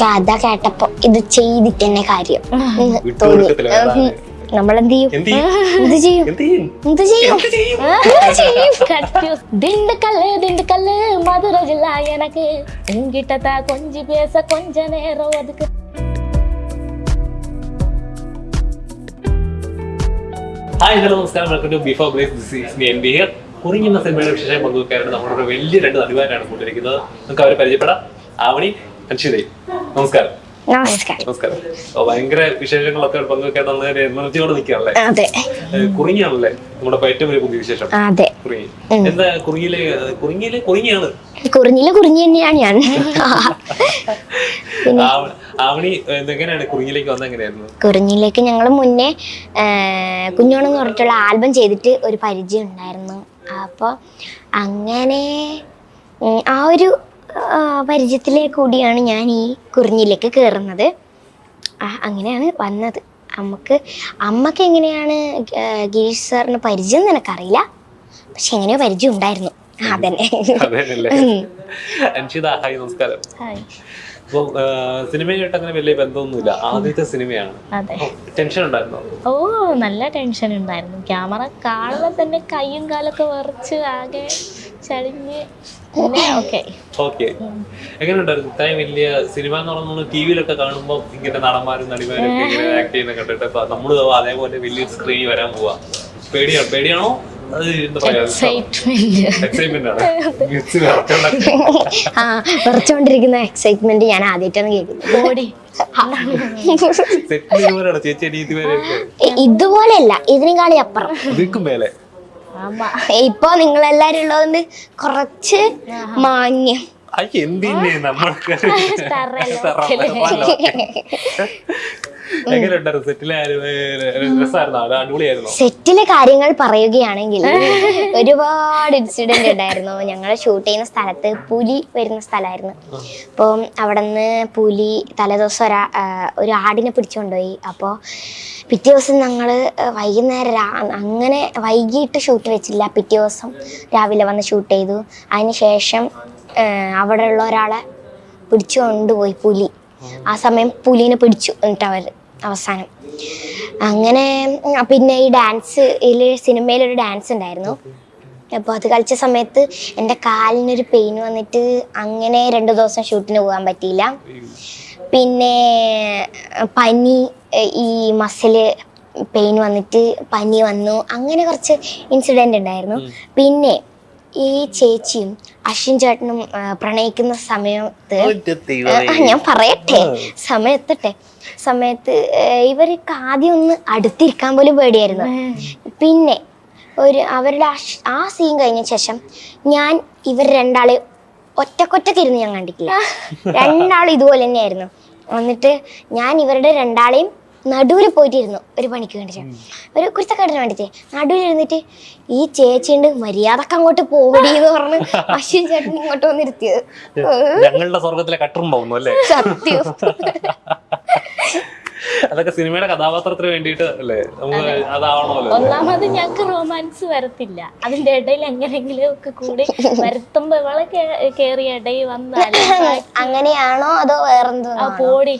കഥ കേട്ടപ്പോ ഇത് ചെയ്തിട്ട് തന്നെ കാര്യം എന്ന് തോന്നി വിട്ടുകൊടുക്കത്തില്ല, അതാണ്. നമ്മളെന്ത് ചെയ്യും എന്ത് ചെയ്യും? എന്ത് ചെയ്യും എന്ത് ചെയ്യും എന്ത് ചെയ്യും എന്ത് ചെയ്യും എന്ത് ചെയ്യും கன்ஃபியூஸ் திண்டுக்கல்லு திண்டுக்கல்லு மதுரை ஜில்லா எனக்கு உங்கிட்ட தான் கொஞ்சி பேச கொஞ்ச நேரம் அதுக்கு ഹായ് ഹലോ നമസ്കാരം welcome to before break this is me N B here കുറിഞ്ഞുന്ന സിനിമയുടെ വിശേഷം പങ്കുവെക്കാനായിട്ട് നമ്മളൊരു വലിയ രണ്ട് നടിമാരാണ് കൂട്ടിരിക്കുന്നത് നമുക്ക് അവരെ പരിചയപ്പെടാം ആവണി അൻഷിതയും നമസ്കാരം. നമസ്കാരം. നമസ്കാരം. ഭയങ്കര വിശേഷങ്ങളൊക്കെ പങ്കുവെക്കാൻ നല്ല എനർജിയോടെ നിൽക്കുകയാണല്ലേ? അതെ. കുറിങ്ങിയാണല്ലേ? നമ്മുടെ ഏറ്റവും വലിയ പുതിയ വിശേഷം. അതെ. കുറിങ്ങി. എന്താ കുറിങ്ങിയിലെ കുറിങ്ങിയിലെ കുറിങ്ങിയാണ്. കുറിഞ്ഞിൽ കുറിഞ്ഞി തന്നെയാണ് ഞാൻ. ആവണി എങ്ങനെയാണ് കുറിങ്ങിയിലേക്ക് വന്ന എങ്ങനെയായിരുന്നു? കുറിഞ്ഞിലേക്ക് ഞങ്ങൾ മുന്നേ കുഞ്ഞോണെന്ന് പറഞ്ഞിട്ടുള്ള ആൽബം ചെയ്തിട്ട് ഒരു പരിചയം ഉണ്ടായിരുന്നു. അപ്പോൾ അങ്ങനെ ആ ഒരു പരിചയത്തിലെ കൂടിയാണ് ഞാൻ ഈ കുറിഞ്ഞിലേക്ക് കയറുന്നത് അങ്ങനെയാണ് വന്നത്. അമ്മയ്ക്ക് അമ്മയ്ക്ക് എങ്ങനെയാണ് ഗിരീഷ് സാറിന് പരിചയം എന്ന് എനിക്കറിയില്ല പക്ഷെ എങ്ങനെയോ പരിചയം ഉണ്ടായിരുന്നു. അതന്നെ. അതെയല്ലേ അൻഷിത ഹായ് നമസ്കാരം. ഹായ്. അപ്പം സിനിമയായിട്ട് അങ്ങനെ വലിയ ബന്ധമൊന്നുമില്ല. ആദ്യത്തെ സിനിമയാണ്. ടെൻഷൻ ഉണ്ടായിരുന്നോ? ഓ നല്ല ടെൻഷൻ ഉണ്ടായിരുന്നു. ക്യാമറ കാണുമ്പോൾ തന്നെ കയ്യും കാലൊക്കെ വിറച്ച് ആകെ പിന്നെ ഓക്കെ ഓക്കെ എങ്ങനെ ഉണ്ടായിരുന്നു ഇത്രയും വലിയ സിനിമ എന്ന് പറഞ്ഞാൽ ടി വിയിലൊക്കെ കാണുമ്പോൾ ഇങ്ങനെ നടന്മാരും നടിമാരും ഒക്കെ ഇങ്ങനെ ആക്ട് ചെയ്യുന്ന കണ്ടിട്ട് ഇപ്പൊ നമ്മൾ അതേപോലെ വലിയ സ്ക്രീനിൽ വരാൻ പോവാ. പേടിയാണോ? പേടിയാണോ പറയാ. എക്സൈറ്റ്മെന്റ് ഞാൻ ആദ്യമായിട്ടാണ് കേൾക്കുന്നത്. ബോഡി സെറ്റിൽ ഇതുവരെയാണ് ചേച്ചി അനിയത്തി വരെയൊക്കെ ഇ- ഇതുപോലെയല്ല ഇതിനേക്കാളി അപ്പുറം. ഇതിക്കും മേലെ. ആമാ ഇപ്പൊ നിങ്ങളെല്ലാരും ഉള്ളതുകൊണ്ട് കുറച്ച് മാന്യം. നമ്മൾക്ക്? ഉണ്ടായിരുന്നു സെറ്റിലെ കാര്യങ്ങൾ പറയുകയാണെങ്കിൽ ഒരുപാട് ഇൻസിഡന്റ് ഉണ്ടായിരുന്നു. ഞങ്ങൾ ഷൂട്ട് ചെയ്യുന്ന സ്ഥലത്ത് പുലി വരുന്ന സ്ഥലമായിരുന്നു. അപ്പം അവിടെ നിന്ന് പുലി തലേദിവസം ഒരാ ഒരു ആടിനെ പിടിച്ചുകൊണ്ടുപോയി. അപ്പോൾ പിറ്റേ ദിവസം ഞങ്ങൾ വൈകുന്നേരം അങ്ങനെ വൈകിട്ട് ഷൂട്ട് വെച്ചില്ല. പിറ്റേ ദിവസം രാവിലെ വന്ന് ഷൂട്ട് ചെയ്തു. അതിന് ശേഷം ഉള്ള ഒരാളെ പിടിച്ചു കൊണ്ടുപോയി പുലി. ആ സമയം പുലിനെ പിടിച്ചു എന്നിട്ട് അവർ അവസാനം. അങ്ങനെ പിന്നെ ഈ ഡാൻസ് ഇതിൽ സിനിമയിലൊരു ഡാൻസ് ഉണ്ടായിരുന്നു. അപ്പോൾ അത് കളിച്ച സമയത്ത് എന്റെ കാലിനൊരു പെയിൻ വന്നിട്ട് അങ്ങനെ രണ്ട് ദിവസം ഷൂട്ടിന് പോകാൻ പറ്റിയില്ല. പിന്നെ പനി ഈ മസിൽ പെയിൻ വന്നിട്ട് പനി വന്നു. അങ്ങനെ കുറച്ച് ഇൻസിഡന്റ് ഉണ്ടായിരുന്നു. പിന്നെ ഈ ചേച്ചിയും അശ്വിൻ ചേട്ടനും പ്രണയിക്കുന്ന സമയത്ത് ഞാൻ പറയട്ടെ. സമയത്തട്ടെ സമയത്ത് ഇവർക്ക് ആദ്യം ഒന്ന് അടുത്തിരിക്കാൻ പോലും പേടിയായിരുന്നു. പിന്നെ ഒരു അവരുടെ ആ സീൻ കഴിഞ്ഞ ശേഷം ഞാൻ ഇവർ രണ്ടാളെ ഒറ്റക്കൊറ്റക്കിരുന്ന് ഞാൻ കണ്ടിട്ടില്ല. രണ്ടാളും ഇതുപോലെ തന്നെയായിരുന്നു. എന്നിട്ട് ഞാൻ ഇവരുടെ രണ്ടാളെയും നടുവിൽ പോയിട്ടിരുന്നു ഒരു പണിക്ക് വേണ്ടിയിട്ട് ഒരു കുരുത്തക്കേടിന് വേണ്ടിയിട്ട് നടുവിൽ ഇരുന്നിട്ട് ഈ ചേച്ചിയുണ്ട് മര്യാദയ്ക്ക് അങ്ങോട്ട് പോകടി എന്ന് പറഞ്ഞ് അശ്വിൻ ചേട്ടൻ ഇങ്ങോട്ട് വന്നിരുത്തിയത്. ഞങ്ങളുടെ സ്വർഗത്തിലെ കട്ടറും പോകുന്നു അല്ലേ? സത്യം. അതൊക്കെ സിനിമയുടെ കഥാപാത്രത്തിന് വേണ്ടിയിട്ട് അല്ലേ? നമുക്ക് അതാവണമല്ലോ. ഒന്നാമത് ഞങ്ങക്ക് റൊമാൻസ് വരത്തില്ല. അതിന്റെ ഇടയിൽ എങ്ങനെങ്കിലും ഒക്കെ കൂടി വരുത്തുമ്പോ ഇവളെ കേറി ഇടയിൽ വന്നാൽ അങ്ങനെയാണോ അതോ വേറെന്തോ ആ പോടി.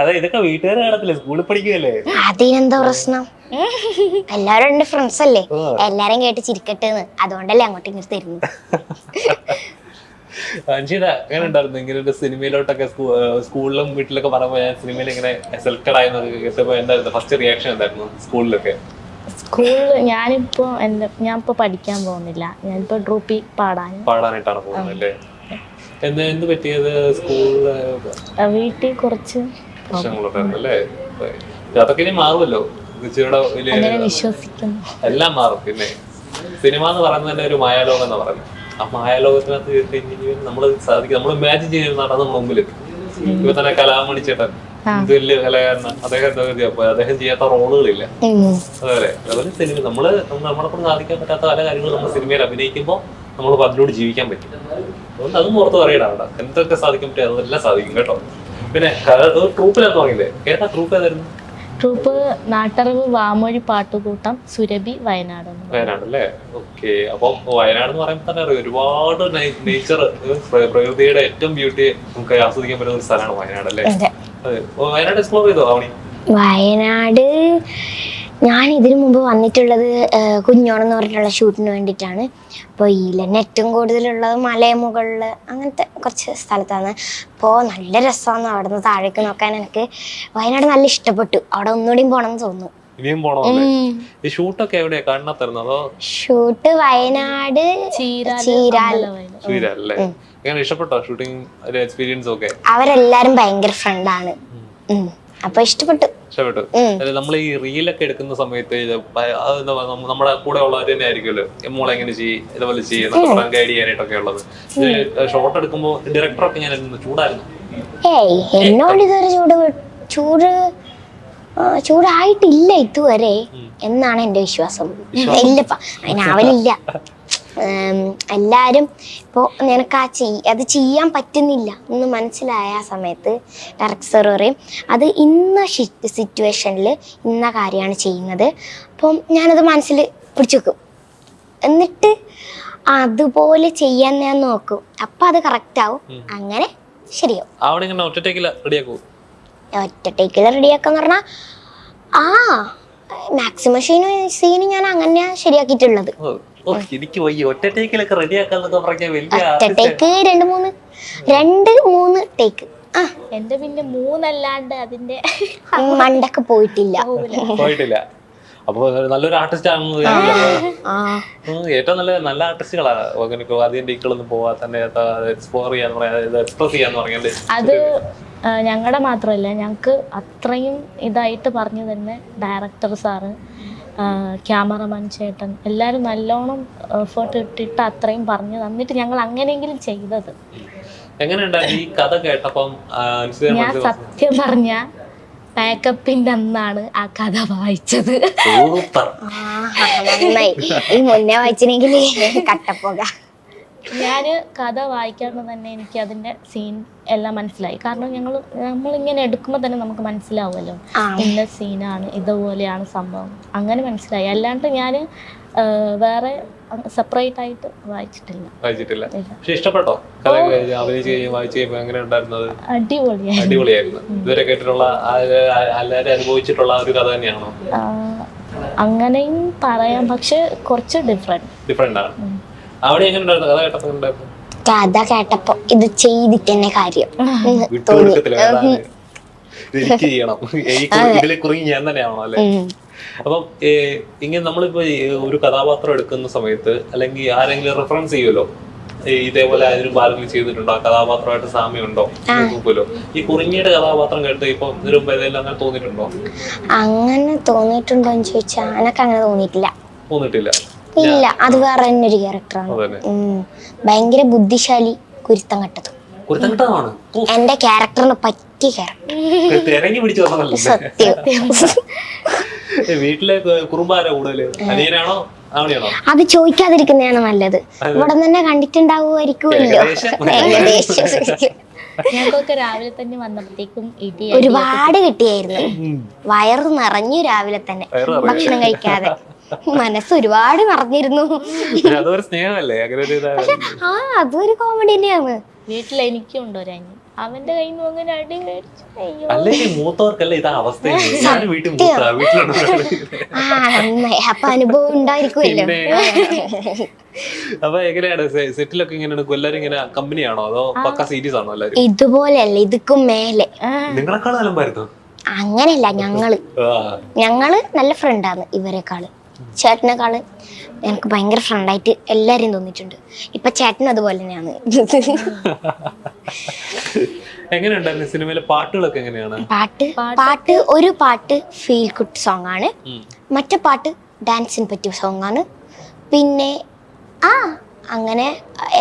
അതെ ഇതൊക്കെ വീട്ടുകാർ കാണത്തില്ലേ? സ്കൂളിൽ പഠിക്കുകയല്ലേ? അതിനെന്താ പ്രശ്നം. എല്ലാരും എന്റെ ഫ്രണ്ട്സ് അല്ലേ. എല്ലാരും കേട്ട് ചിരിക്കട്ടെന്ന്. അതുകൊണ്ടല്ലേ അങ്ങോട്ട് ഇങ്ങോട്ട് തരുന്നു അഞ്ചിത എങ്ങനെ ഉണ്ടായിരുന്നു ഇങ്ങനെ ഒരു സിനിമയിലോട്ടൊക്കെ സ്കൂളിലും വീട്ടിലൊക്കെ പറയുമ്പോൾ ഞാൻ സിനിമയിൽ ഇങ്ങനെ സെലക്ടഡ് ആയെന്നൊക്കെ കേട്ടപ്പോൾ എന്തായിരുന്നു? ഫസ്റ്റ് റിയാക്ഷൻ എന്തായിരുന്നു സ്കൂളിലൊക്കെ? സ്കൂളിൽ ഞാനിപ്പോ എന്റെ ഞാൻ ഇപ്പൊ പഠിക്കാൻ പോകുന്നില്ല. ഞാനിപ്പോ ഡ്രൂപ്പി പാടാൻ. പാടാനായിട്ടാണ് പോകുന്നത് അല്ലേ? എന്ത് എന്ത് പറ്റിയത് സ്കൂളിൽ? വീട്ടിൽ കുറച്ച് പ്രശ്നങ്ങളുണ്ടായിരുന്നു അല്ലേ? അതൊക്കെ ഇനി മാറുമല്ലോ. അങ്ങനെ വിശ്വസിക്കുന്നു. എല്ലാം മാറും പിന്നെ. സിനിമ എന്ന് പറയുന്നത് തന്നെ ഒരു മായാലോകം എന്ന് പറയുന്നത്. ആ മായാലോകത്തിനകത്ത് കയറി നമ്മൾ സാധിക്കും. നമ്മൾ ഇമാജിൻ ചെയ്യുന്ന നമ്മുടെ മുമ്പിൽ ഇപ്പൊ തന്നെ കലാമണി ചേട്ടൻ വലിയ കലാകാരനാണ് അദ്ദേഹം എന്താ? അപ്പൊ അദ്ദേഹം ചെയ്യാത്ത റോളുകളില്ല. അതുപോലെ അതുപോലെ സിനിമ നമ്മൾ നമ്മളെ കൊണ്ട് സാധിക്കാൻ പറ്റാത്ത പല കാര്യങ്ങളും നമ്മൾ സിനിമയിൽ അഭിനയിക്കുമ്പോൾ നമ്മൾ അതിലൂടെ ജീവിക്കാൻ പറ്റും. അതുകൊണ്ട് അതും പുറത്ത് പറയണം അവിടെ. എന്തൊക്കെ സാധിക്കാൻ പറ്റും അതെല്ലാം സാധിക്കും കേട്ടോ. പിന്നെ ട്രൂപ്പിലാണ് തുടങ്ങിയില്ലേ ഏതാ ട്രൂപ്പ് ഏതായിരുന്നു? ട്രൂപ്പ് നാട്ടറിവ് വാമൊഴി പാട്ടുകൂട്ടം സുരഭി വയനാട്. വയനാട് അല്ലേ ഓക്കെ അപ്പം വയനാട് എന്ന് പറയുമ്പോൾ തന്നെ ഒരുപാട് നേച്ചർ പ്രകൃതിയുടെ ഏറ്റവും ബ്യൂട്ടി നമുക്ക് ആസ്വദിക്കാൻ പറ്റുന്ന ഒരു സ്ഥലമാണ് വയനാട് അല്ലേ? വയനാട് എക്സ്പ്ലോർ ചെയ്തോ അവണി വയനാട് ഞാൻ ഇതിനു മുമ്പ് വന്നിട്ടുള്ളത് ആ, കുഞ്ഞോണം എന്ന് പറഞ്ഞിട്ടുള്ള ഷൂട്ടിന് വേണ്ടിയിട്ടാണ്. അപ്പോൾ ഈ തന്നെ ഏറ്റവും കൂടുതലുള്ളത് മലയമുകളിൽ അങ്ങനത്തെ കുറച്ച് സ്ഥലത്താണ്. അപ്പോൾ നല്ല രസമാണ് അവിടെ നിന്ന് താഴേക്ക് നോക്കാൻ എനിക്ക്. വയനാട് നല്ല ഇഷ്ടപ്പെട്ടു. അവിടെ ഒന്നുകൂടി പോകണം എന്ന് തോന്നുന്നു. ഇനിയും പോണമല്ലേ ഈ ഷൂട്ടൊക്കെ എവിടെയാ? കണ്ണത്തരുന്നത് അതോ ഷൂട്ട് വയനാട് എങ്ങനെ ഇഷ്ടപ്പെട്ടോ ഷൂട്ടിംഗ് എക്സ്പീരിയൻസ് ഒക്കെ? അവരെല്ലാരും ഭയങ്കര ഫ്രണ്ടാണ് അപ്പൊ ഇഷ്ടപ്പെട്ടു. ഇഷ്ടപ്പെട്ടു. അതായത് നമ്മൾ ഈ റീലൊക്കെ എടുക്കുന്ന സമയത്ത് നമ്മുടെ കൂടെ ഉള്ളവർ തന്നെ ആയിരിക്കുമല്ലോ മോളെ എങ്ങനെ ചെയ്യും ഇതുപോലെ ചെയ്യും ഗൈഡ് ചെയ്യാനായിട്ടൊക്കെ ഉള്ളത്. ഷോട്ട് എടുക്കുമ്പോൾ ഡയറക്ടറൊക്കെ ഞാൻ ചൂടായിരുന്നു. ഏയ് എന്നോട് ഇതുവരെ ചൂട് ചൂട് ചൂടായിട്ടില്ല ഇതുവരെ എന്നാണ് എന്റെ വിശ്വാസം. ഇല്ലപ്പ അതിനാവലില്ല ഉം, എല്ലാരും ഇപ്പോൾ നിനക്ക് ആ ചെയ് അത് ചെയ്യാൻ പറ്റുന്നില്ല എന്ന് മനസ്സിലായ ആ സമയത്ത് ഡയറക്ടർ പറയും അത് ഇന്ന സിറ്റുവേഷനിൽ ഇന്ന കാര്യമാണ് ചെയ്യുന്നത്. അപ്പം ഞാനത് മനസ്സിൽ പിടിച്ചു വെക്കും. എന്നിട്ട് അതുപോലെ ചെയ്യാൻ ഞാൻ നോക്കും. അപ്പം അത് കറക്റ്റ് ആവും. അങ്ങനെ ശരിയാവും. ഒറ്റ ടേക്കിൽ റെഡിയാക്കാന്ന് പറഞ്ഞാൽ ആ മാക്സിമം സീന് സീന് ഞാൻ അങ്ങനെയാണ് ശരിയാക്കിയിട്ടുള്ളത്. ഓ എനിക്ക് വയ്യ. ഒറ്റ ടേക്കിലൊക്കെ റെഡിയാക്കാന്നൊക്കെ പറഞ്ഞാൽ വലിയ ഒറ്റ ടേക്ക് രണ്ട് മൂന്ന്. രണ്ട് മൂന്ന് ടേക്ക്. ആ. എന്റെ പിന്നെ മൂന്നല്ലാണ്ട് അതിന്റെ മണ്ടക്ക് പോയിട്ടില്ല. പോയിട്ടില്ല. അപ്പൊ നല്ലൊരു ആർട്ടിസ്റ്റ് ആണെന്ന് ഏറ്റവും നല്ല നല്ല ആർട്ടിസ്റ്റുകളാണ് ആദ്യം ടേക്കുകളൊന്നും പോവാ തന്നെ എക്സ്പ്ലോർ ചെയ്യാന്ന് പറയാ എക്സ്പ്രസ് ചെയ്യാന്ന് പറഞ്ഞാൽ അത് ഞങ്ങളുടെ മാത്രമല്ല ഞങ്ങൾക്ക് അത്രയും ഇതായിട്ട് പറഞ്ഞു തന്നെ ഡയറക്ടർ സാറ്. ക്യാമറമാൻ ചേട്ടൻ. എല്ലാവരും നല്ലോണം എഫേർട്ട് ഇട്ടിട്ട് അത്രയും പറഞ്ഞു തന്നിട്ട് ഞങ്ങൾ അങ്ങനെയെങ്കിലും ചെയ്തത്. എങ്ങനെയുണ്ടായിരുന്നു ഈ കഥ കേട്ടപ്പം? ആ, ഞാൻ സത്യം പറഞ്ഞ പാക്കപ്പിന്റെ അന്നാണ് ആ കഥ വായിച്ചത്. സൂപ്പർ. ആ, നന്നായി. ഈ മുന്നേ വായിച്ചിനെങ്കിൽ കട്ടപ്പോക. ഞാൻ കഥ വായിക്കാതെ തന്നെ എനിക്ക് അതിന്റെ സീൻ എല്ലാം മനസ്സിലായി. കാരണം ഞങ്ങൾ നമ്മളിങ്ങനെ എടുക്കുമ്പോൾ തന്നെ നമുക്ക് മനസ്സിലാവുമല്ലോ. ഇന്ന സീനാണ് ഇതുപോലെയാണ് സംഭവം. അങ്ങനെ മനസ്സിലായി. അല്ലാണ്ട് ഞാൻ വേറെ സെപ്പറേറ്റ് ആയിട്ട് വായിച്ചിട്ടില്ല. വായിച്ചിട്ടില്ല. പക്ഷെ ഇഷ്ടപ്പെട്ടോ? കഥ അഭിനയിച്ച് കഴിയും വായിച്ചു എങ്ങനെ ഉണ്ടായിരുന്നത്? അടിപൊളിയായിരുന്നു. ഇതുവരെ കേട്ടിട്ടുള്ള ആ- ആ- എല്ലാവരും അനുഭവിച്ചിട്ടുള്ള ഒരു കഥ തന്നെയാണോ? അങ്ങനെയും പറയാം. പക്ഷെ കുറച്ച് ഡിഫറെന്റ് ഡിഫറെന്റ് ആണ്. അവിടെ എങ്ങനെ കഥ കേട്ടപ്പോ ഉണ്ടായിരുന്നു? കഥ കേട്ടപ്പോ ഇത് ചെയ്തിട്ട് തന്നെ. കാര്യം എനിക്ക് ചെയ്യണം ഇതിലെ കുറിഞ്ഞ് ഞാൻ തന്നെയാണോ അല്ലെ. അപ്പം ഇങ്ങനെ നമ്മളിപ്പോ ഒരു കഥാപാത്രം എടുക്കുന്ന സമയത്ത് അല്ലെങ്കിൽ ആരെങ്കിലും റെഫറൻസ് ചെയ്യുമല്ലോ? ഇതേപോലെ ആരും ബാലങ്ങൾ ചെയ്തിട്ടുണ്ടോ? ആ കഥാപാത്രമായിട്ട് സാമ്യമുണ്ടോ? നോക്കുമല്ലോ. ഈ കുറിഞ്ഞിയുടെ കഥാപാത്രം കേട്ട് ഇപ്പൊ ഇതിനു മുമ്പ് ഏതെങ്കിലും അങ്ങനെ തോന്നിയിട്ടുണ്ടോ? അങ്ങനെ തോന്നിയിട്ടുണ്ടോ എന്ന് ചോദിച്ചാൽ എനക്ക് അങ്ങനെ തോന്നിയിട്ടില്ല. തോന്നിയിട്ടില്ല. ഇല്ല. അത് വേറെ തന്നെ ഒരു ക്യാരക്ടറാണ് ഭയങ്കര ബുദ്ധിശാലി കുരുത്തം കെട്ടതും എന്റെ ക്യാരക്ടറിന് പറ്റിയ ക്യാരക്ടർ സത്യം. വീട്ടിലെ കുറുമ്പാരോ അനിയനാണോ? അത് ചോദിക്കാതിരിക്കുന്നതാണ് നല്ലത്. ഇവിടെ തന്നെ കണ്ടിട്ടുണ്ടാവുമായിരിക്കുമല്ലോ. ഏകദേശം. ഏകദേശം. ഞങ്ങൾക്കൊക്കെ രാവിലെ തന്നെ വന്നപ്പോഴത്തേക്കും ഇടി ഒരുപാട് കിട്ടിയായിരുന്നു. വയറ് നിറഞ്ഞു രാവിലെ തന്നെ. ഭക്ഷണം കഴിക്കാതെ. മനസ്സ് ഒരുപാട് നിറഞ്ഞിരുന്നു അതൊരു സ്നേഹമല്ലേ? അങ്ങനെ ഒരു ആ അതൊരു കോമഡി തന്നെയാണ്. വീട്ടിൽ എനിക്കും ഉണ്ട് ഒരു അനിയൻ? അവന്റെ കയ്യിൽ നിന്ന് അങ്ങനെ അടി മേടിച്ചു അയ്യോ. അല്ലെങ്കിൽ മൂത്തവർക്കല്ല ഇതാ അവസ്ഥ ഞാൻ വീട്ടിൽ മൂത്ത വീട്ടിലുണ്ട്. ആ നന്നായി. അപ്പൊ അനുഭവം ഉണ്ടായിരിക്കുമല്ലോ. അപ്പൊ എങ്ങനെയാണ്? സെ- സെറ്റിലൊക്കെ ഇങ്ങനെയാണ് എല്ലാരും ഇങ്ങനെ കമ്പനിയാണോ? അതോ പക്ക സീരീസ് ആണോ എല്ലാരും? ഇതുപോലെയല്ല ഇതിക്കും മേലെ. നിങ്ങളെക്കാളും അലമ്പായിരുന്നു അങ്ങനെയല്ല ഞങ്ങൾ. ആ. ഞങ്ങൾ നല്ല ഫ്രണ്ടാണ് ഇവരെക്കാൾ. ചേട്ടനെക്കാൾ എനിക്ക് ഭയങ്കര ഫ്രണ്ടായിട്ട് എല്ലാരെയും തോന്നിട്ടുണ്ട് ഇപ്പൊ ചേട്ടൻ അതുപോലെ തന്നെയാണ്. എങ്ങനെയുണ്ടായിരുന്നു സിനിമയിലെ പാട്ടുകളൊക്കെ എങ്ങനെയാണ്? പാട്ട് പാട്ട്? ഒരു പാട്ട് ഫീൽ ഗുഡ് സോങ് ആണ്. മറ്റേ പാട്ട് ഡാൻസിന് പറ്റിയ സോങ് ആണ്. പിന്നെ ആ അങ്ങനെ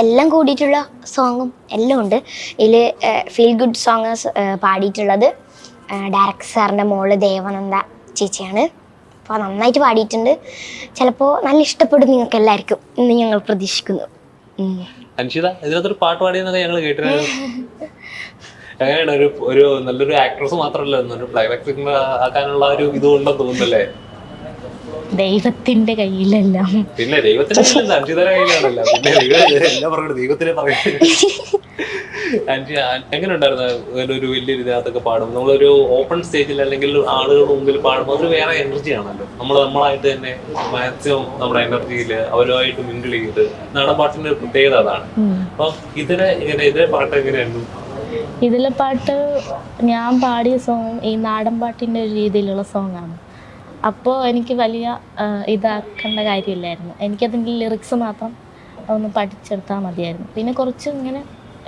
എല്ലാം കൂടിയിട്ടുള്ള സോങ്ങും എല്ലാം ഉണ്ട്. ഇതിൽ ഫീൽ ഗുഡ് സോങ് പാടിയിട്ടുള്ളത് ഡയറക്ടർ സാറിന്റെ മോൾ ദേവനന്ദ ചേച്ചിയാണ്. അപ്പോൾ നന്നായിട്ട് പാടിയിട്ടുണ്ട്. ചിലപ്പോൾ നല്ല ഇഷ്ടപ്പെടും നിങ്ങൾക്ക് എല്ലാവർക്കും എന്ന് ഞങ്ങൾ പ്രതീക്ഷിക്കുന്നു. പാട്ട് പാടിയെന്നൊക്കെ ഞങ്ങൾ കേട്ടിരുന്നു ഒരു ഒരു നല്ലൊരു ആക്ട്രസ് മാത്രമല്ല ഒരു പ്ലേബാക്ക് ആക്കാനുള്ള ഒരു ഇതുണ്ടെന്ന് തോന്നുന്നല്ലേ ദൈവത്തിന്റെ കയ്യിലെല്ലാം. പിന്നെ ദൈവത്തിന്റെ കയ്യിലല്ല അഞ്ചിതര കയ്യിലാണല്ലോ. പിന്നെ ദൈവം എല്ലാം പറഞ്ഞു ദൈവത്തിനെ പറയുന്നത്. അഞ്ചി എങ്ങനെ ഉണ്ടായിരുന്നു ഒരു വലിയൊരു ഇതിനകത്തൊക്കെ പാടും? നമ്മളൊരു ഓപ്പൺ സ്റ്റേജിൽ അല്ലെങ്കിൽ ആളുകളുടെ മുമ്പിൽ പാടുമ്പോൾ അതൊരു വേറെ എനർജി ആണല്ലോ. നമ്മൾ നമ്മളായിട്ട് തന്നെ മാക്സിമം നമ്മുടെ എനർജിയിൽ അവരുമായിട്ട് മിങ്കിൾ ചെയ്ത് നാടൻ പാട്ടിന്റെ ഒരു പ്രത്യേകത അതാണ്. അപ്പൊ ഇതിനെ ഇങ്ങനെ ഇതിലെ പാട്ട് എങ്ങനെയായിരുന്നു? ഇതിലെ പാട്ട് ഞാൻ പാടിയ സോങ് ഈ നാടൻ പാട്ടിന്റെ ഒരു രീതിയിലുള്ള സോങ്ങാണ് അപ്പോൾ എനിക്ക് വലിയ ഇതാക്കേണ്ട കാര്യമില്ലായിരുന്നു. എനിക്കതിന്റെ ലിറിക്സ് മാത്രം ഒന്ന് പഠിച്ചെടുത്താൽ മതിയായിരുന്നു. പിന്നെ കുറച്ച് ഇങ്ങനെ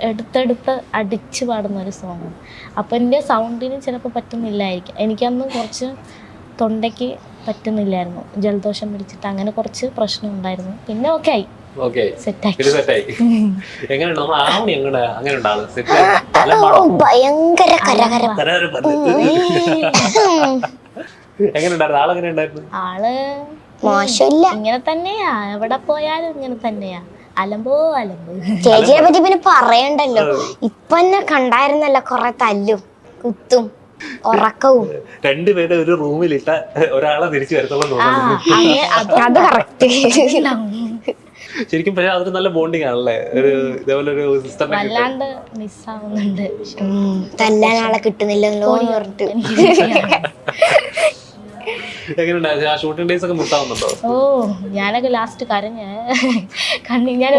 എടുത്തെടുത്ത് അടിച്ച് പാടുന്ന ഒരു സോങ്ങാണ് അപ്പോൾ എന്റെ സൗണ്ടിന് ചിലപ്പോൾ പറ്റുന്നില്ലായിരിക്കും. എനിക്കന്ന് കുറച്ച് തൊണ്ടയ്ക്ക് പറ്റുന്നില്ലായിരുന്നു. ജലദോഷം പിടിച്ചിട്ട് അങ്ങനെ കുറച്ച് പ്രശ്നം ഉണ്ടായിരുന്നു. പിന്നെ ഓക്കെ ആയി. ഭയങ്കര കരകര ആൾ മോശമില്ല. ഇങ്ങനെ തന്നെയാ. എവിടെ പോയാലും ഇങ്ങനെ തന്നെയാ. അലമ്പോ അലമ്പോ. ചേച്ചിയെ പറ്റി പിന്നെ പറയണ്ടല്ലോ. ഇപ്പൊ എന്നെ കണ്ടായിരുന്നല്ലോ കൊറേ തല്ലും കുത്തും ഉറക്കവും. രണ്ടുപേരെ ഒരു റൂമിലിട്ട ഒരാളെ തിരിച്ചു വരത്തുള്ളൂ അത് കറക്റ്റ് ശരിക്കും പക്ഷേ അതൊരു നല്ല ബോണ്ടിങ് ആണല്ലേ? ഒരു ഇതേപോലെ ഒരു സിസ്റ്റർ വല്ലാണ്ട് മിസ്സാവുന്നുണ്ട് തല്ലാൻ ആളെ കിട്ടുന്നില്ലല്ലോ എന്ന് പറഞ്ഞിട്ട് എങ്ങനെയുണ്ടായിരുന്നു ആ ഷൂട്ടിംഗ് ഡേയ്സ് ഒക്കെ മിസ്സാവുന്നുണ്ടോ ഓ ഞാനൊക്കെ ലാസ്റ്റ് കരഞ്ഞ. കണ്ണി ഞാൻ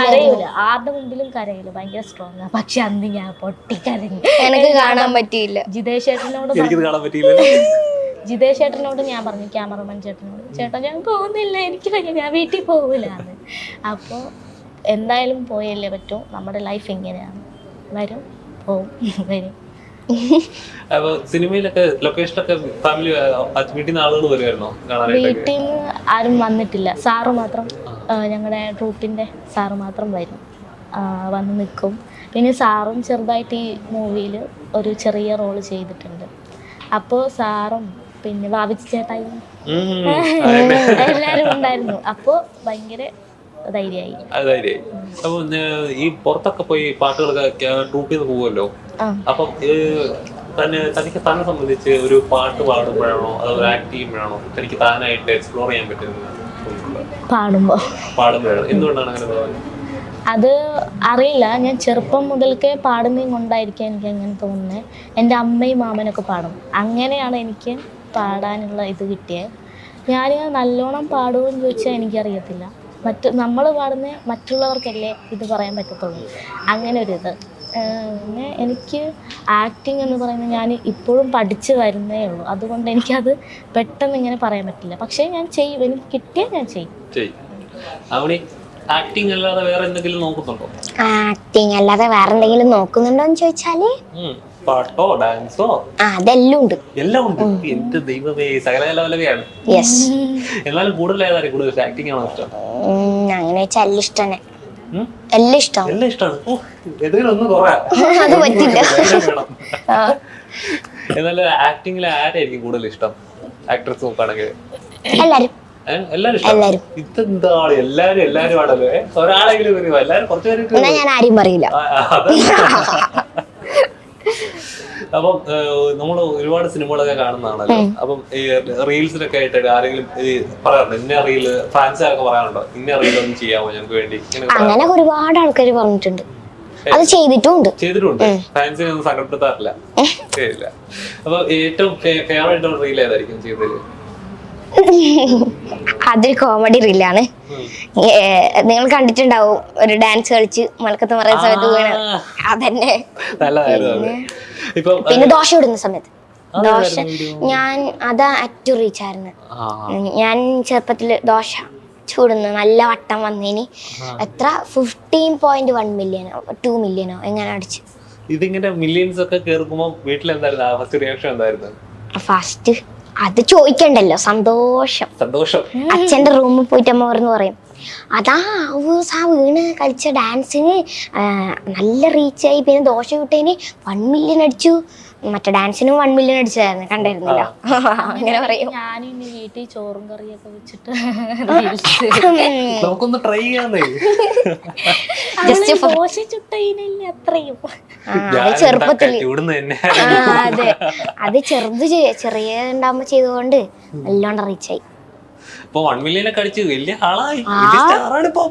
കരയൂല. ആരുടെ മുമ്പിലും കരയില്ല ഭയങ്കര സ്ട്രോങ് പക്ഷെ അന്ന് ഞാൻ പൊട്ടി കരഞ്ഞു എനിക്ക് കാണാൻ പറ്റിയില്ല. ജിതേഷ് ചേട്ടനോട് എനിക്കിത് കാണാൻ പറ്റിയില്ല ജിതേഷ് ചേട്ടനോട് ഞാൻ പറഞ്ഞു ക്യാമറമാൻ ചേട്ടനോട് ചേട്ടാ ഞാൻ പോകുന്നില്ല എനിക്ക് വയ്യ ഞാൻ വീട്ടിൽ പോകില്ല അപ്പോൾ എന്തായാലും പോയല്ലേ പറ്റൂ നമ്മുടെ ലൈഫ് ഇങ്ങനെയാണ്. വരും പോവും വരും. അപ്പൊ സിനിമയിലൊക്കെ ലൊക്കേഷനൊക്കെ ഫാമിലി വീട്ടിൽ നിന്ന് ആളുകൾ വരുമായിരുന്നോ വീട്ടിൽ നിന്ന് ആരും വന്നിട്ടില്ല. സാറ് മാത്രം ഞങ്ങളുടെ ട്രൂപ്പിന്റെ സാറ് മാത്രം വരും. വന്ന് നിൽക്കും പിന്നെ സാറും ചെറുതായിട്ട് ഈ മൂവിയിൽ ഒരു ചെറിയ റോൾ ചെയ്തിട്ടുണ്ട്. അപ്പോൾ സാറും പിന്നെ ബാബിജി ചേട്ടായി. എല്ലാരും ഉണ്ടായിരുന്നു. ഭയങ്കര ധൈര്യമായി. അപ്പൊ ഏർ, ഈ പുറത്തൊക്കെ പോയി പാട്ടുകളൊക്കെ ട്രൂപ്പ് ചെയ്ത് പോകുമല്ലോ? അപ്പം തന്നെ തനിക്ക് തന്നെ സംബന്ധിച്ച് ഒരു പാട്ട് പാടുമ്പോഴാണോ അതോ ആക്ട് ചെയ്യുമ്പോഴാണോ തനിക്ക് താനായിട്ട് എക്സ്പ്ലോർ ചെയ്യാൻ പറ്റുന്നത്? പാടുമ്പോഴാണ്. എന്തുകൊണ്ടാണ് അങ്ങനെ തോന്നുന്നത്? അത് അറിയില്ല. ഞാൻ ചെറുപ്പം മുതൽക്കേ പാടുന്നതും കൊണ്ടായിരിക്കും എനിക്ക് അങ്ങനെ തോന്നുന്നത്. എന്റെ അമ്മയും മാമനൊക്കെ പാടും. അങ്ങനെയാണ് എനിക്ക് പാടാനുള്ള ഇത് കിട്ടിയത് ഞാൻ നല്ലോണം പാടുമെന്ന് ചോദിച്ചാൽ എനിക്കറിയത്തില്ല. മറ്റ് നമ്മൾ പാടുന്ന മറ്റുള്ളവർക്കല്ലേ ഇത് പറയാൻ പറ്റത്തുള്ളൂ. അങ്ങനെ ഒരിത് പിന്നെ എനിക്ക് ആക്ടിങ് എന്ന് പറയുന്നത് ഞാൻ ഇപ്പോഴും പഠിച്ചു വരുന്നേ ഉള്ളൂ. അതുകൊണ്ട് എനിക്കത് പെട്ടെന്ന് ഇങ്ങനെ പറയാൻ പറ്റില്ല. പക്ഷേ ഞാൻ ചെയ്യും. എനിക്ക് കിട്ടിയാൽ ഞാൻ ചെയ്യും. ആക്ടിങ് അല്ലാതെ വേറെ എന്തെങ്കിലും നോക്കുന്നുണ്ടോ? ആക്ടിങ് അല്ലാതെ വേറെ എന്തെങ്കിലും നോക്കുന്നുണ്ടോ എന്ന് ചോദിച്ചാൽ. പാട്ടോ ഡാൻസോ? അതെല്ലാം ഉണ്ട് എല്ലാം ഉണ്ട് എന്റെ ദൈവമേ സകല കലവലകയാണ് യെസ് എന്നാലും കൂടുതൽ ഏതായാലും കൂടുതൽ ആക്ടിങ് ആണോ ഇഷ്ടം? അങ്ങനെ വെച്ചാൽ എല്ലാം ഇഷ്ടന്നെ എല്ലാം ഇഷ്ടം. എല്ലാം ഇഷ്ടമാണ് ഓ ഏതെങ്കിലും ഒന്ന് കുറവാ. അത് പറ്റില്ല. വേണം. എന്നാലും ആക്ടിങ്ങിൽ ആരായിരിക്കും കൂടുതൽ ഇഷ്ടം. ആക്ട്രസ് നോക്കുകയാണെങ്കിൽ. എല്ലാരും. ഏഹ് എല്ലാരും ഇഷ്ടം? എല്ലാരും. ഇതെന്താ ആൾ എല്ലാരും എല്ലാരും ഒരാളെങ്കിലും എല്ലാരും ഞാൻ ആരെയും പറയില്ല. അപ്പം നമ്മൾ ഒരുപാട് സിനിമകളൊക്കെ കാണുന്നതാണല്ലോ. അപ്പം ഈ റീൽസിലൊക്കെ ആയിട്ട് ആരെങ്കിലും ഈ പറയാറുണ്ട്? ഇന്ന റീൽ ഫാൻസുകാരൊക്കെ പറയാറുണ്ടോ? ഇന്ന റീൽ ഒന്നും ചെയ്യാമോ ഞങ്ങൾക്ക് വേണ്ടി? ഇങ്ങനെ അങ്ങനെ ഒരുപാട് ആൾക്കാർ പറഞ്ഞിട്ടുണ്ട്. അത് ചെയ്തിട്ടുണ്ട്. ചെയ്തിട്ടുണ്ട്. ഫാൻസിനെ ഒന്നും സങ്കടപ്പെടുത്താറില്ല. ശരിയില്ല അപ്പൊ ഏറ്റവും ഫേവറേറ്റ് റീൽ ഏതായിരിക്കും ചെയ്തത് അതൊരു കോമഡി റീലാണ്. നിങ്ങൾ കണ്ടിട്ടുണ്ടാവും. ഒരു ഡാൻസ് കളിച്ച് മലക്കത്ത് പറയുന്ന സമയത്ത് വീണ്. അതന്നെ. പിന്നെ ദോശ ഇടുന്ന സമയത്ത്. ദോശ ഞാൻ അതാ അറ്റു റീച്ചായിരുന്നു ഞാൻ ചെറുപ്പത്തിൽ ദോശ ചൂടുന്നു. നല്ല വട്ടം വന്നേനി. എത്ര? ഫിഫ്റ്റീൻ പോയിന്റ് വൺ മില്യനോ ടു മില്യനോ എങ്ങനെ അടിച്ചു. ഇതിങ്ങനെ മില്യൻസ് ഒക്കെ കേൾക്കുമ്പോ വീട്ടിൽ എന്തായിരുന്നു ഫസ്റ്റ് റിയാക്ഷൻ എന്തായിരുന്നു? ഫസ്റ്റ് അത് ചോദിക്കണ്ടല്ലോ. സന്തോഷം. സന്തോഷം. അച്ഛന്റെ റൂമിൽ പോയിട്ട് അമ്മ പറഞ്ഞു പറയും അതാ ഊസ് ആ വീണ് കളിച്ച ഡാൻസിന് നല്ല റീച്ചായി പിന്നെ ദോശ വിട്ടതിന് വൺ മില്യൺ അടിച്ചു. മറ്റേ ഡാൻസിനും വൺ മില്യൺ അടിച്ചായിരുന്നു കണ്ടായിരുന്നില്ല അങ്ങനെ പറയും. ഞാൻ ഇനി വീട്ടിൽ ചോറും കറിയൊക്കെ വെച്ചിട്ട് നമുക്കൊന്ന് ട്രൈ ചെയ്യാന്നേ. ദോശ ചുട്ടതിനില്ല അത്രയും. ആ, അതെ അത്. ചെറുത് ചെറിയ ഉണ്ടാകുമ്പോ ചെയ്തുകൊണ്ട് നല്ലോണം റീച്ചായി ഇപ്പൊ വൺ മില്യൺ ഒക്കെ അടിച്ച് വലിയ ആളായി. സ്റ്റാറാണ് ഇപ്പൊ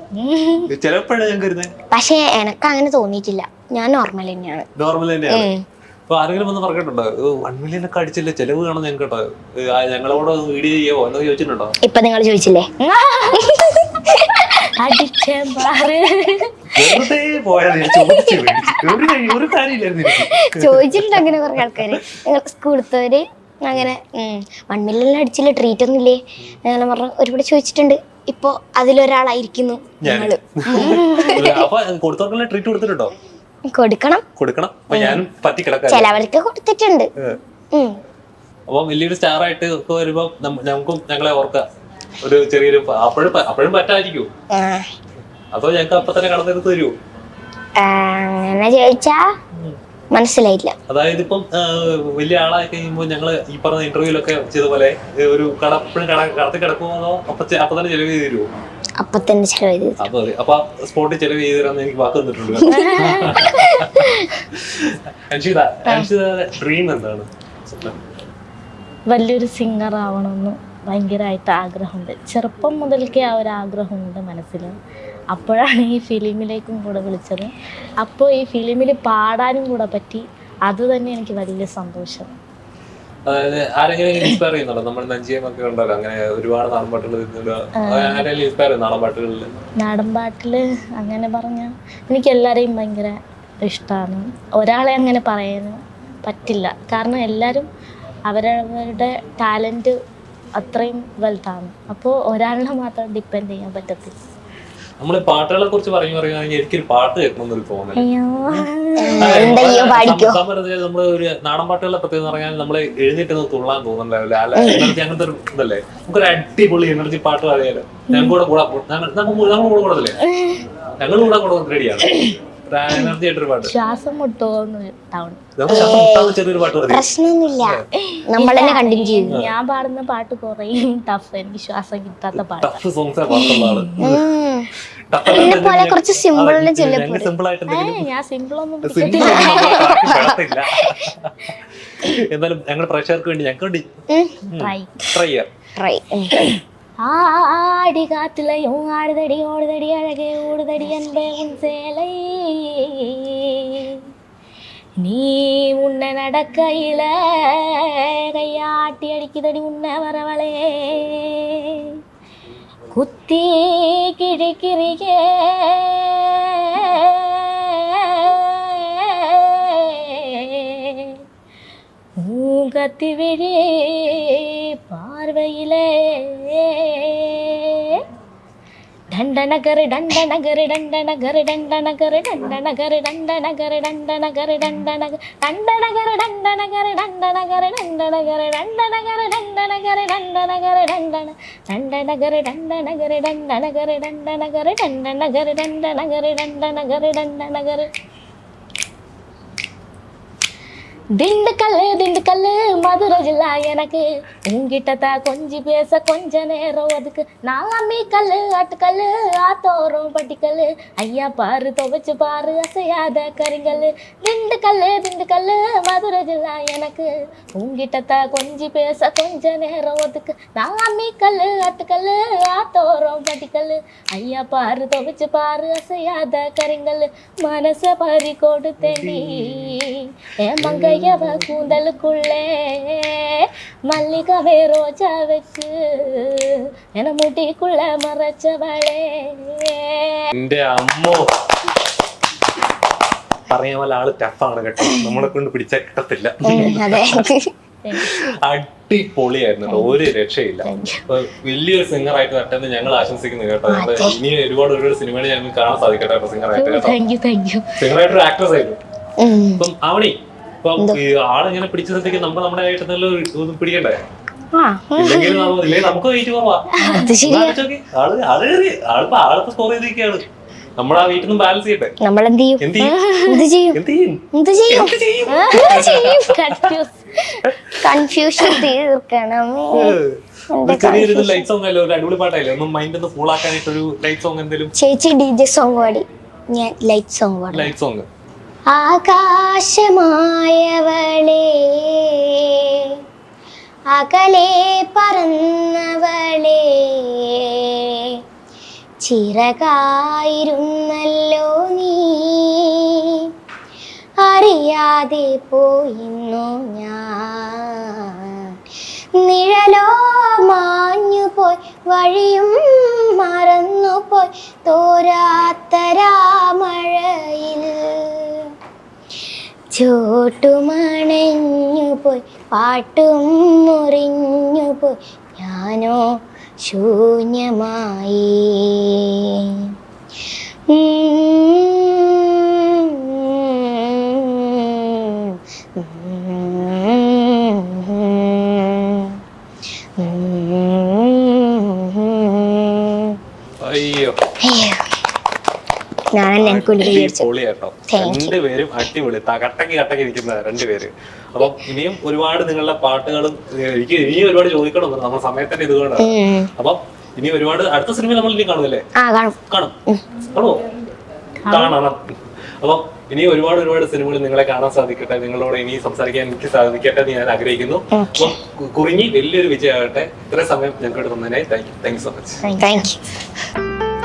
ചിലപ്പോഴാണ് ഞാൻ കരുതാൻ പക്ഷേ എനക്ക് അങ്ങനെ തോന്നിയിട്ടില്ല. ഞാൻ നോർമൽ തന്നെയാണ്. നോർമൽ തന്നെയാണ്. ഇപ്പൊ ആരെങ്കിലും വന്ന് പറഞ്ഞിട്ടുണ്ടോ? വൺ മില്യൺ ഒക്കെ അടിച്ചില്ല? ചെലവ് കാണും ഞങ്ങൾക്ക് കേട്ടോ ഞങ്ങളോട് വീഡിയോ ചെയ്യോ എന്നൊക്കെ ചോദിച്ചിട്ടുണ്ടോ? ഇപ്പൊ നിങ്ങൾ ചോദിച്ചില്ലേ? വെറുതെ പോയാൽ ചോദിച്ചു ഒരു കാര്യമില്ലായിരുന്നു ചോദിച്ചിട്ടുണ്ട് അങ്ങനെ കുറെ ആൾക്കാര്. സ്കൂളത്തവര് അങ്ങനെ വൺ മില്യൺ അടിച്ചില്ല? ട്രീറ്റ് ഒന്നും ഇല്ലേ അങ്ങനെ പറഞ്ഞു ഒരുപാട് ചോദിച്ചിട്ടുണ്ട്. ഇപ്പോ അതിലൊരാളായിരിക്കുന്നു ഞങ്ങൾ. ട്രീറ്റ് കൊടുത്തിട്ടുണ്ടോ? കൊടുക്കണം. കൊടുക്കണം. ചിലവർക്ക് കൊടുത്തിട്ടുണ്ട്. അപ്പൊ വലിയൊരു സ്റ്റാർ ആയിട്ട് വരുമ്പോ ഞങ്ങൾക്കും ഞങ്ങളെ ഓർക്കാം. ഒരു ചെറിയൊരു അപ്പോഴും അപ്പോഴും പറ്റായിരിക്കും. അതോ ഞങ്ങൾക്ക് അപ്പൊ തന്നെ കടന്നെടുത്ത് തരുമോ അങ്ങനെ ചോദിച്ചാ മനസ്സിലായില്ല. അതായത് ഇപ്പം വലിയ ആളായി കഴിയുമ്പോൾ ഞങ്ങൾ ഈ പറഞ്ഞ ഇന്റർവ്യൂലൊക്കെ ചെയ്ത പോലെ ഒരു കട എപ്പോഴും കട കടത്തി കിടക്കുമോ അതോ അപ്പൊ തന്നെ ചെലവ് ചെയ്ത് തരുമോ അപ്പൊ തന്നെ ചെലവ് ചെയ്ത് അപ്പൊ അതെ അപ്പൊ സ്പോട്ടിൽ ചെലവ് ചെയ്ത് തരാന്ന് എനിക്ക് വാക്ക് തന്നിട്ടുണ്ട്. അൻഷിത അൻഷിത ഡ്രീം എന്താണ്? വലിയൊരു സിംഗർ ആവണമെന്ന് ഭയങ്കരമായിട്ട് ആഗ്രഹമുണ്ട്. ചെറുപ്പം മുതൽക്കേ ആ ഒരു ആഗ്രഹമുണ്ട് മനസ്സിൽ അപ്പോഴാണ് ഈ ഫിലിമിലേക്കും കൂടെ വിളിച്ചത്. അപ്പോൾ ഈ ഫിലിമിൽ പാടാനും കൂടെ പറ്റി. അത് തന്നെ എനിക്ക് വലിയ സന്തോഷം. അതായത് ആരെങ്കിലും ഇൻസ്പയർ ചെയ്യുന്നുണ്ടോ? നമ്മൾ നഞ്ചിയമൊക്കെ ഉണ്ടല്ലോ അങ്ങനെ ഒരുപാട് ഇൻസ്പയർ ചെയ്യും നാടൻ പാട്ടുകളിൽ നാടൻ പാട്ടിൽ അങ്ങനെ പറഞ്ഞ എനിക്ക് എല്ലാരെയും ഭയങ്കര ഇഷ്ടമാണ് ഒരാളെ അങ്ങനെ പറയാൻ പറ്റില്ല. കാരണം എല്ലാരും അവരവരുടെ ടാലന്റ് അത്രയും വലുതാണ് അപ്പോൾ ഒരാളിനെ മാത്രം ഡിപ്പെൻഡ് ചെയ്യാൻ പറ്റത്തില്ല നമ്മൾ പാട്ടുകളെ കുറിച്ച് പറഞ്ഞു പറയുകയാണെങ്കിൽ എനിക്കൊരു പാട്ട് കേൾക്കണമെന്നൊരു തോന്നൽ അയ്യോ എന്തെയ്യോ പാടിക്കോ സംബന്ധിച്ച് നമ്മൾ ഒരു നാടൻ പാട്ടുകളെ പ്രത്യേകത പറഞ്ഞാൽ നമ്മൾ എഴുന്നേറ്റ് തുള്ളാൻ തോന്നുന്നില്ല അല്ല എനർജി അങ്ങനത്തെ ഒരു ഇതല്ലേ നമുക്കൊരു അടിപൊളി എനർജി പാട്ട് പറയാലോ ഞങ്ങൾ കൂടെ കൂടെ ഞങ്ങൾ നമ്മൾ കൂടെ കൂടത്തില്ലേ ഞങ്ങൾ കൂടെ കൂടെ റെഡിയാണ് ഞാൻ പാടുന്ന പാട്ട് കുറേ ടഫ് എനിക്ക് കിട്ടാത്ത പാട്ട്. കുറച്ച് സിമ്പിളിന് ഞാൻ സിമ്പിൾ ഒന്നും എന്നാലും ഞങ്ങളുടെ പ്രേക്ഷകർക്ക് വേണ്ടി ഞങ്ങൾ ട്രൈ ട്രൈ ട്രൈ ஆடி காத்துலையும் ஆடுதடி ஓடுதடி அழகே ஓடுதடி அன்பே உன் சேலை. நீ உன்னை நடக்கையில கையாட்டி அடிக்குதடி உன்னை வரவளே. குத்தி கிழிக்கிறியே. கத்தி விழி பா பார்வையிலே டண்டனகரு டண்டனகரு டண்டனகரு டண்டனகரு டண்டனகரு டண்டனகரு டண்டனகரு டண்டனக டண்டனகரு டண்டனகரு டண்டனகரு டண்டனகரு டண்டனகரு டண்டனகரு டண்டனகரு டண்டன டண்டனகரு டண்டனகரு டண்டனகரு டண்டனகரு டண்டனகரு டண்டனகரு டண்டனகரு டண்டனகரு திண்டுக்கல் திண்டுக்கல் மதுரை ஜில்லா எனக்கு. உங்கிட்ட தான் கொஞ்சி பேச கொஞ்ச நேரம் அதுக்கு நான் அம்மி கல்லு ஆத்தோரம் பட்டிக்கல் ஐயா பாரு துவைச்சு பாரு அசையாத கரிங்கல்லு. திண்டுக்கல் திண்டுக்கல் மதுரை ஜில்லா எனக்கு. உங்கிட்ட தான் கொஞ்சி பேச கொஞ்ச நேரம் ஒதுக்கு. நான் அம்மி கல்லு ஆத்தோரம் பட்டிக்கல் ஐயா பாரு துவைச்சு பாரு அசையாத கருங்கல் மனச பறி ஏ மங்கை மங்கையவ கூந்தலுக்குள்ளே மல்லிகவே ரோஜா வச்சு என முட்டிக்குள்ள மறைச்சவளே എന്റെ അമ്മോ പറഞ്ഞ പോലെ ആള് ടഫാണ് കേട്ടോ നമ്മളെ കൊണ്ട് പിടിച്ചാൽ കിട്ടത്തില്ല അതെ അടിപൊളിയായിരുന്നു കേട്ടോ ഒരു രക്ഷയില്ല അപ്പൊ വലിയൊരു സിംഗർ ആയിട്ട് വരട്ടെന്ന് ഞങ്ങൾ ആശംസിക്കുന്നു കേട്ടോ ഞങ്ങള് ഇനി ഒരുപാട് ഒരുപാട് സിനിമകൾ ഞങ്ങൾക്ക് കാണാൻ സാധിക്കട്ടെ കേട്ടോ സിംഗർ ആയിട്ട് കേട്ടോ thank you thank you singer ആയിട്ട് ഒരു ആക്ട്രസ് ആയിരുന്നു ഉം. ഇപ്പം ആവണി ഇപ്പം ഈ ആളിങ്ങനെ പിടിച്ച നമ്മൾ നമ്മുടെ ആയിട്ട് നല്ല പിടിക്കണ്ടേ? ഇല്ലെങ്കിൽ നമ്മ- ഇല്ലെങ്കിൽ നമുക്ക് വെയിറ്റ് കുറവാ. അത് ശരിയാ. ആലോചിച്ച് നോക്ക്. ആൾ ആൾ കയറി ആളിപ്പോ ആളിപ്പോ സ്കോർ ചെയ്തിരിക്കുകയാണ്. നമ്മൾ ആ വീട്ടിൽ നിന്ന് ബാലൻസ് ചെയ്യട്ടെ. നമ്മൾ എന്ത് ചെയ്യും? എന്ത് ചെയ്യും? എന്ത് ചെയ്യും? എന്ത് ചെയ്യും? എന്ത് ചെയ്യും? എന്ത് ചെയ്യും? എന്ത് ചെയ്യും കൺഫ്യൂസ് കൺഫ്യൂഷൻ തീർക്കണം ഒരു ചെറിയൊരു ലൈറ്റ് സോങ് അല്ലേ? ഒരു അടിപൊളി പാട്ടല്ലേ ഒന്ന് മൈൻഡ് ഒന്ന് ഫുൾ ആക്കാനായിട്ട് ഒരു ലൈറ്റ് സോങ് എന്തെങ്കിലും ചേച്ചി ഡി ജെ സോങ് പാടി. ഞാൻ ലൈറ്റ് സോങ് പാടി. ലൈറ്റ് സോങ് ആകാശമായവളെ അകലെ പറന്നവളെ ചിറകായിരുന്നല്ലോ നീ. അറിയാതെ പോയിന്നു ഞാൻ? നിഴലോ മാഞ്ഞു പോയി വഴിയും മറന്നുപോയി തോരാത്തരാമഴയിൽ ചോട്ടുമണഞ്ഞു പോയി പാട്ടും മുറിഞ്ഞു പോയി ഞാനോ ശൂന്യമായി അയ്യോ ഞാൻ. രണ്ടുപേരും അടിപൊളി. തകട്ടങ്ങി കട്ടങ്ങി ഇരിക്കുന്ന രണ്ടുപേര്. അപ്പൊ ഇനിയും ഒരുപാട് നിങ്ങളുടെ പാട്ടുകളും എനിക്ക് ഇനിയും ഒരുപാട് ചോദിക്കണം. നമ്മുടെ സമയത്തിന്റെ ഇതുകൊണ്ടാണ് അപ്പൊ ഇനി ഒരുപാട് അടുത്ത സിനിമ നമ്മൾ ഇനി കാണുമല്ലേ ആ കാണും. കാണും. കാണുമോ കാണണം. അപ്പം ഇനി ഒരുപാട് ഒരുപാട് സിനിമകൾ നിങ്ങളെ കാണാൻ സാധിക്കട്ടെ. നിങ്ങളോട് ഇനി സംസാരിക്കാൻ എനിക്ക് സാധിക്കട്ടെ എന്ന് ഞാൻ ആഗ്രഹിക്കുന്നു. കുറിഞ്ഞി വലിയൊരു വിജയമാകട്ടെ. ഇത്രയും സമയം ഞങ്ങൾക്ക് തന്നതിനായി thank you thank you so much thank you